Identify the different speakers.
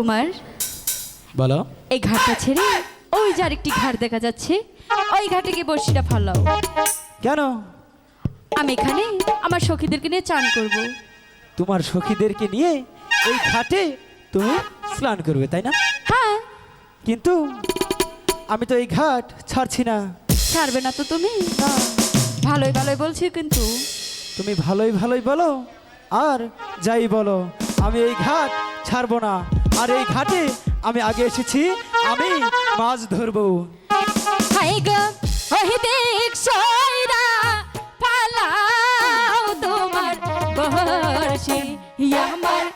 Speaker 1: কুমার
Speaker 2: বলো।
Speaker 1: এই ঘাটটা ছেড়ে ওই যে আরেকটি ঘাট দেখা যাচ্ছে ওই ঘাটে গিয়ে বড়শিটা ফালাও।
Speaker 2: কেন?
Speaker 1: আমি এখানে আমার সখীদেরকে নিয়ে চান করব।
Speaker 2: তোমার সখীদেরকে নিয়ে এই ঘাটে তুমি স্নান করবে তাই না?
Speaker 1: হ্যাঁ।
Speaker 2: কিন্তু আমি তো এই ঘাট ছাড়ছি না।
Speaker 1: ছাড়বে না তো তুমি? ভালোই ভালোই বলছি কিন্তু।
Speaker 2: তুমি ভালোই ভালোই বলো আর যাই বলো আমি এই ঘাট ছাড়বো না। আর এই ঘাটে আমি আগে এসেছি আমি মাছ ধরবো।
Speaker 1: আমার